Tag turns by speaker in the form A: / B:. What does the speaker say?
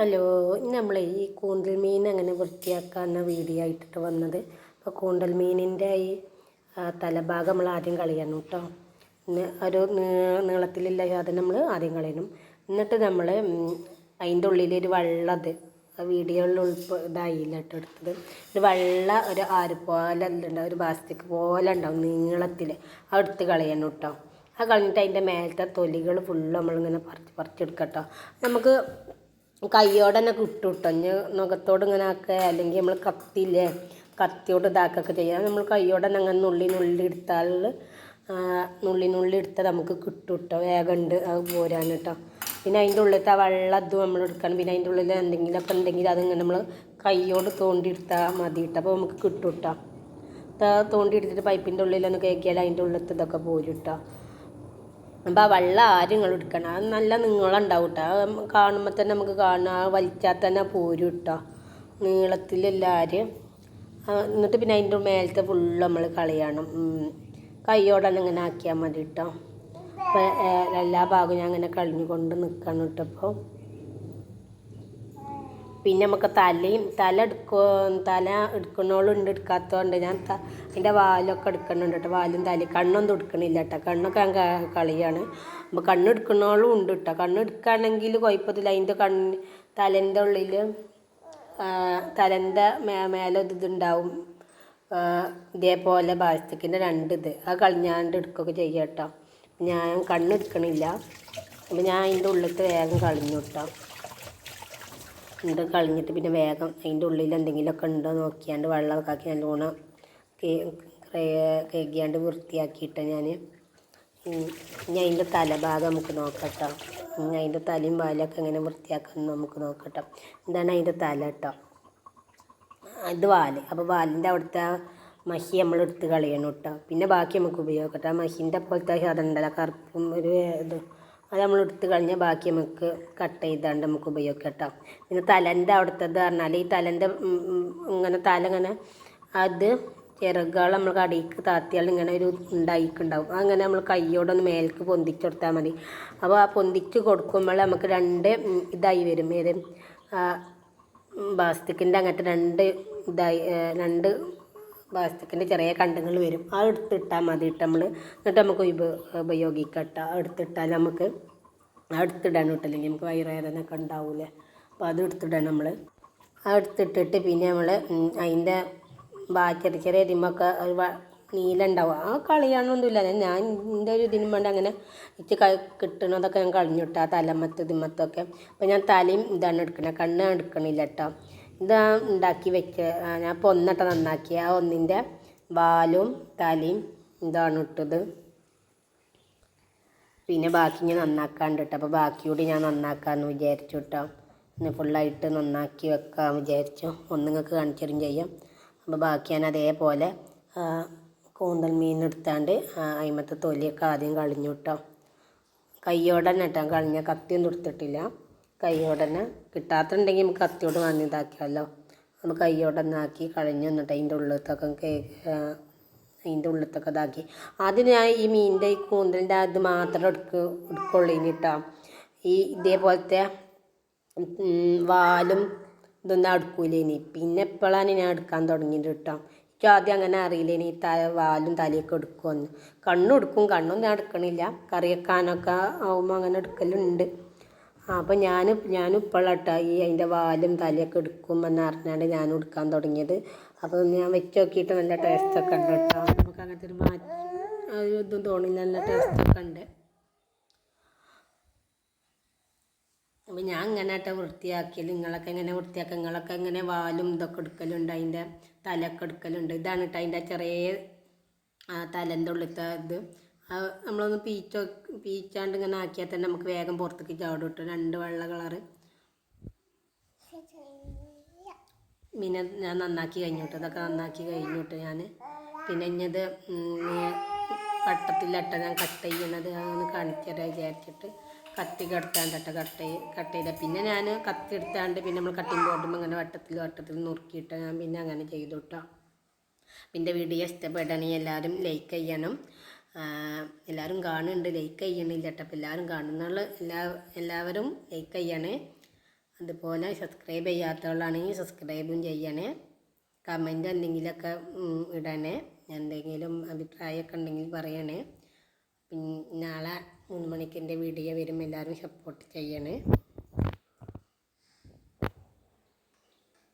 A: Hello നമ്മൾ ഈ കൂന്തൽ മീൻ അങ്ങനെ വൃത്തിയാക്കാവുന്ന വീഡിയോ ആയിട്ടിട്ട് വന്നത്. അപ്പോൾ കൂന്തൽ മീനിന്റെ ഈ തലഭാഗം നമ്മൾ ആദ്യം കളയണം കേട്ടോ. ഇന്ന് ഒരു നീളത്തിലില്ല അത് നമ്മൾ ആദ്യം കളയണം. എന്നിട്ട് നമ്മൾ അതിന്റെ ഉള്ളിലൊരു വെള്ളത് ആ വീഡിയോയിൽ ഉൾപ്പെ ഇതായില്ല കേട്ടോ എടുത്തത്. ഒരു വെള്ള ഒരു ആര് പോലെ ഉണ്ടാവും ഒരു ബാസ്റ്റിക് പോലെ ഉണ്ടാവും നീളത്തിൽ അത് എടുത്ത് കളയണം കേട്ടോ. അത് കളഞ്ഞിട്ട് അതിന്റെ മേലത്തെ തൊലികൾ ഫുള്ള് നമ്മളിങ്ങനെ പറിച്ച് പറിച്ചെടുക്കട്ടോ നമുക്ക് കയ്യോടെ തന്നെ കിട്ടും കേട്ടോ ഇനി ഇങ്ങനെ ആക്കുക അല്ലെങ്കിൽ നമ്മൾ കത്തിയില്ലേ കത്തിയോട് ഇതാക്കുകയൊക്കെ ചെയ്യാം. നമ്മൾ കയ്യോടെ തന്നെ അങ്ങനെ നുള്ളി നുള്ളി എടുത്താൽ നുള്ളി എടുത്താൽ നമുക്ക് കിട്ടും കേട്ടോ വേഗം ഉണ്ട് അത് പോരാൻ കേട്ടോ പിന്നെ അതിന്റെ ഉള്ളിലത്തെ ആ വെള്ളം അതും നമ്മൾ എടുക്കണം. പിന്നെ അതിന്റെ ഉള്ളിൽ എന്തെങ്കിലുമൊക്കെ ഉണ്ടെങ്കിൽ അതിങ്ങനെ നമ്മൾ കയ്യോട് തോണ്ടി എടുത്താൽ മതി കേട്ടോ അപ്പോൾ നമുക്ക് കിട്ടും കേട്ടോ ത- തോണ്ടി എടുത്തിട്ട് പൈപ്പിന്റെ ഉള്ളിലൊന്ന് കേൾക്കിയാൽ അതിന്റെ ഉള്ളിലത്തെ ഇതൊക്കെ പോരും കേട്ടോ അപ്പോൾ ആ വെള്ളം ആരും നിങ്ങൾ എടുക്കണം? അത് നല്ല നീളമുണ്ടാവും കേട്ടോ കാണുമ്പോൾ തന്നെ നമുക്ക് കാണാം. വലിച്ചാൽ തന്നെ പോരും കേട്ടോ നീളത്തിലെല്ലാവരും എന്നിട്ട് പിന്നെ അതിന്റെ മേലത്തെ ഫുള്ള് നമ്മൾ കളയണം. കൈയോടെ ഇങ്ങനെ ആക്കിയാൽ മതി കേട്ടോ അപ്പോൾ എല്ലാ ഭാഗവും ഞാൻ അങ്ങനെ കളഞ്ഞു കൊണ്ട് നിൽക്കണം കേട്ടോ ഇപ്പോൾ പിന്നെ നമുക്ക് തലയും തല എടുക്കോ തല എടുക്കണോളുണ്ട് എടുക്കാത്തതുകൊണ്ട് ഞാൻ ത അതിന്റെ വാലൊക്കെ എടുക്കുന്നുണ്ട് കേട്ടോ. വാലും തലയും. കണ്ണൊന്നും എടുക്കണില്ല കേട്ടോ. കണ്ണൊക്കെ ഞാൻ കളിയാണ്. അപ്പോൾ കണ്ണെടുക്കണോളും ഉണ്ട് കേട്ടോ. കണ്ണെടുക്കുകയാണെങ്കിൽ കുഴപ്പത്തില്ല അതിന്റെ കണ്ണ് തലന്റെ ഉള്ളിൽ തലന്റെ മേ മേലെ ഇതുണ്ടാവും. ഇതേപോലെ ബാസ്റ്റിക്കിന്റെ രണ്ട് ഇത്. അത് കളിഞ്ഞാണ്ട് എടുക്കുകയൊക്കെ ചെയ്യാം കേട്ടോ. ഞാൻ കണ്ണെടുക്കണില്ല അപ്പോൾ ഞാൻ അതിന്റെ ഉള്ളിലത്തെ വേഗം കളഞ്ഞു കേട്ടോ. ഇത് കളഞ്ഞിട്ട് പിന്നെ വേഗം അതിന്റെ ഉള്ളിൽ എന്തെങ്കിലുമൊക്കെ ഉണ്ടോ നോക്കിയാണ്ട് വെള്ളമൊക്കെ ആക്കി നല്ലോണം കേകിയാണ്ട് വൃത്തിയാക്കിയിട്ട് ഞാൻ ഇനി അതിന്റെ തലഭാഗം നമുക്ക് നോക്കട്ടോ. ഇനി അതിന്റെ തലയും പാലൊക്കെ എങ്ങനെ വൃത്തിയാക്കാൻ നമുക്ക് നോക്കട്ടോ. എന്താണ് അതിന്റെ തല കേട്ടോ. ഇത് വാൽ. അപ്പോൾ വാലിന്റെ അവിടുത്തെ മഹി നമ്മൾ എടുത്ത് കളയണം കേട്ടോ. പിന്നെ ബാക്കി നമുക്ക് ഉപയോഗിക്കട്ടെ. ആ മഷീന്റെ പോലത്തെ അതുണ്ടല്ലോ കറുപ്പും ഒരു ഇത് അത് നമ്മൾ എടുത്ത് കഴിഞ്ഞാൽ ബാക്കി നമുക്ക് കട്ട് ചെയ്താണ്ട് നമുക്ക് ഉപയോഗിക്കാം കേട്ടോ പിന്നെ തലന്റെ അവിടുത്തേത് പറഞ്ഞാൽ ഈ തലന്റെ ഇങ്ങനെ തല ഇങ്ങനെ അത് ചിറകുകൾ നമ്മൾ കടിക്ക് താത്തിയാൽ ഇങ്ങനെ ഒരു ഉണ്ടായിക്കുണ്ടാവും. അങ്ങനെ നമ്മൾ കയ്യോടൊന്ന് മേലേക്ക് പൊന്തിച്ച് കൊടുത്താൽ മതി. അപ്പോൾ ആ പൊന്തിച്ച് കൊടുക്കുമ്പോൾ നമുക്ക് രണ്ട് ഇതായി വരും. ഏത്? ബാസ്തിക്കിന്റെ അങ്ങനത്തെ രണ്ട് ഇതായി രണ്ട് ബാസ്റ്റിക്കിന്റെ ചെറിയ കണ്ടങ്ങൾ വരും. ആ എടുത്തിട്ടാൽ മതി ഇട്ട് നമ്മൾ എന്നിട്ട് നമുക്ക് ഉപയോഗിക്കട്ട. ഉപയോഗിക്കാം കേട്ടോ എടുത്തിട്ടാൽ നമുക്ക് എടുത്തിടാൻ കിട്ടില്ലെങ്കിൽ നമുക്ക് വയറുവേദന ഒക്കെ ഉണ്ടാവില്ലേ അപ്പോൾ അത് എടുത്തിടാൻ നമ്മൾ എടുത്തിട്ടിട്ട് പിന്നെ നമ്മൾ അതിന്റെ ബാക്കി ചെറിയ ചെറിയ ഇതിമൊക്കെ ഒരു നീല ഉണ്ടാവും ആ കളിയാണൊന്നുമില്ല. ഞാൻ എന്റെ ഒരു ഇതിനും വേണ്ടി അങ്ങനെ ഇച്ച് കിട്ടണതൊക്കെ ഞാൻ കളഞ്ഞു കേട്ടോ. ആ തലമത്ത് ഇതിമത്തൊക്കെ. അപ്പോൾ ഞാൻ തലയും ഇതാണ് എടുക്കണേ. കണ്ണ് എടുക്കണില്ല കേട്ടോ. ഇതാ ഉണ്ടാക്കി വെക്കുക ഞാൻ ഇപ്പോൾ ഒന്നട്ട നന്നാക്കി ആ ഒന്നിന്റെ വാലും തലയും ഇതാണ് ഇട്ടത്. പിന്നെ ബാക്കി ഞാൻ നന്നാക്കാണ്ട് കേട്ടോ അപ്പോൾ ബാക്കി കൂടി ഞാൻ നന്നാക്കാമെന്ന് വിചാരിച്ചു കേട്ടോ ഇന്ന് ഫുള്ളായിട്ട് നന്നാക്കി വെക്കാൻ വിചാരിച്ചു. ഒന്ന് നിങ്ങൾക്ക് കാണിച്ചു തരും ചെയ്യാം. അപ്പോൾ ബാക്കി ഞാൻ അതേപോലെ കൂന്തൽ മീൻ എടുത്താണ്ട് അതിമത്തെ തൊലിയൊക്കെ ആദ്യം കളഞ്ഞു കേട്ടോ കയ്യോടെ തന്നെ കേട്ടോ കളഞ്ഞ കത്തിയൊന്നും എടുത്തിട്ടില്ല. തന്നെ കിട്ടാത്തുണ്ടെങ്കിൽ നമുക്ക് കത്തിയോട് വാങ്ങി ഇതാക്കിയാലോ. നമ്മൾ തന്നെ ആക്കി കളഞ്ഞു എന്നിട്ട് അതിന്റെ ഉള്ളിലത്തൊക്കെ അതിന്റെ ഉള്ളിലത്തൊക്കെ ഇതാക്കി. ആദ്യം ഞാൻ ഈ മീനിന്റെ ഈ കൂന്തലിന്റെ അത് മാത്രം എടുക്ക എടുക്കുള്ളൂ ഇനി കേട്ടോ ഈ ഇതേപോലത്തെ വാലും ഇതൊന്നും അടുക്കൂലേനി. പിന്നെ എപ്പോഴാണ് ഞാൻ എടുക്കാൻ തുടങ്ങിയത് കേട്ടോ എനിക്ക് ആദ്യം അങ്ങനെ അറിയില്ലേനി ത വാലും തലയൊക്കെ എടുക്കുമെന്ന് കണ്ണും എടുക്കും. കണ്ണൊന്നും ഞാൻ എടുക്കണില്ല. കറി വെക്കാനൊക്കെ ആവുമ്പോൾ അങ്ങനെ എടുക്കലുണ്ട്. അപ്പം ഞാൻ ഞാൻ ഈ അതിന്റെ വാലും തലയൊക്കെ എടുക്കുമെന്ന് അറിഞ്ഞാണ്ട് ഞാൻ എടുക്കാൻ തുടങ്ങിയത്. അപ്പോൾ ഞാൻ വെച്ച് നോക്കിയിട്ട് നല്ല ടേസ്റ്റൊക്കെ ഉണ്ട് കേട്ടോ. നമുക്ക് അങ്ങനത്തെ ഒരു മാറ്റം ഇതും തോന്നില്ല. നല്ല ടേസ്റ്റൊക്കെ ഉണ്ട്. അപ്പം ഞാൻ ഇങ്ങനെ ആട്ടെ വൃത്തിയാക്കിയാൽ നിങ്ങളൊക്കെ എങ്ങനെ വൃത്തിയാക്കുക? നിങ്ങളൊക്കെ എങ്ങനെ വാലും ഇതൊക്കെ എടുക്കലുണ്ട്? അതിന്റെ തലയൊക്കെ എടുക്കലുണ്ട്? ഇതാണ് കേട്ടോ അതിന്റെ ചെറിയ തലന്റെ ഉള്ളിലത്തെ ഇത്. നമ്മളൊന്ന് പീച്ച പീച്ചാണ്ട് ഇങ്ങനെ ആക്കിയാൽ തന്നെ നമുക്ക് വേഗം പുറത്തേക്ക് ചാടും കേട്ടോ. രണ്ട് വെള്ള കളറ്. പിന്നെ ഞാൻ നന്നാക്കി കഴിഞ്ഞിട്ട് ഇതൊക്കെ നന്നാക്കി കഴിഞ്ഞിട്ട് ഞാൻ പിന്നെ ഇഞ്ഞത് വട്ടത്തിലട്ട ഞാൻ കട്ട് ചെയ്യണത്. അതൊന്ന് കാണിച്ചു തരാം വിചാരിച്ചിട്ട് കത്തി കടത്താണ്ട് കേട്ടോ കട്ട് ചെയ്ത്. പിന്നെ ഞാൻ കത്തി എടുത്താണ്ട് പിന്നെ നമ്മൾ കട്ടിങ് ബോർഡും അങ്ങനെ വട്ടത്തിൽ വട്ടത്തിൽ നുറുക്കിയിട്ട് ഞാൻ പിന്നെ അങ്ങനെ ചെയ്തു കേട്ടോ. പിന്നെ വീഡിയോ ഇഷ്ടപ്പെടണമെങ്കിൽ എല്ലാവരും ലൈക്ക് ചെയ്യണം. എല്ലാവരും കാണുന്നുണ്ട് ലൈക്ക് ചെയ്യണില്ല കേട്ടോ. അപ്പോൾ എല്ലാവരും കാണുന്നുള്ള എല്ലാ എല്ലാവരും ലൈക്ക് ചെയ്യണേ. അതുപോലെ സബ്സ്ക്രൈബ് ചെയ്യാത്തവളാണെങ്കിൽ സബ്സ്ക്രൈബും ചെയ്യണേ. കമന്റ് എന്തെങ്കിലുമൊക്കെ ഇടണേ. എന്തെങ്കിലും അഭിപ്രായമൊക്കെ ഉണ്ടെങ്കിൽ പറയണേ. പിന്നെ നാളെ മൂന്ന് മണിക്ക് എന്റെ വീഡിയോ വരും. എല്ലാവരും സപ്പോർട്ട് ചെയ്യണേ.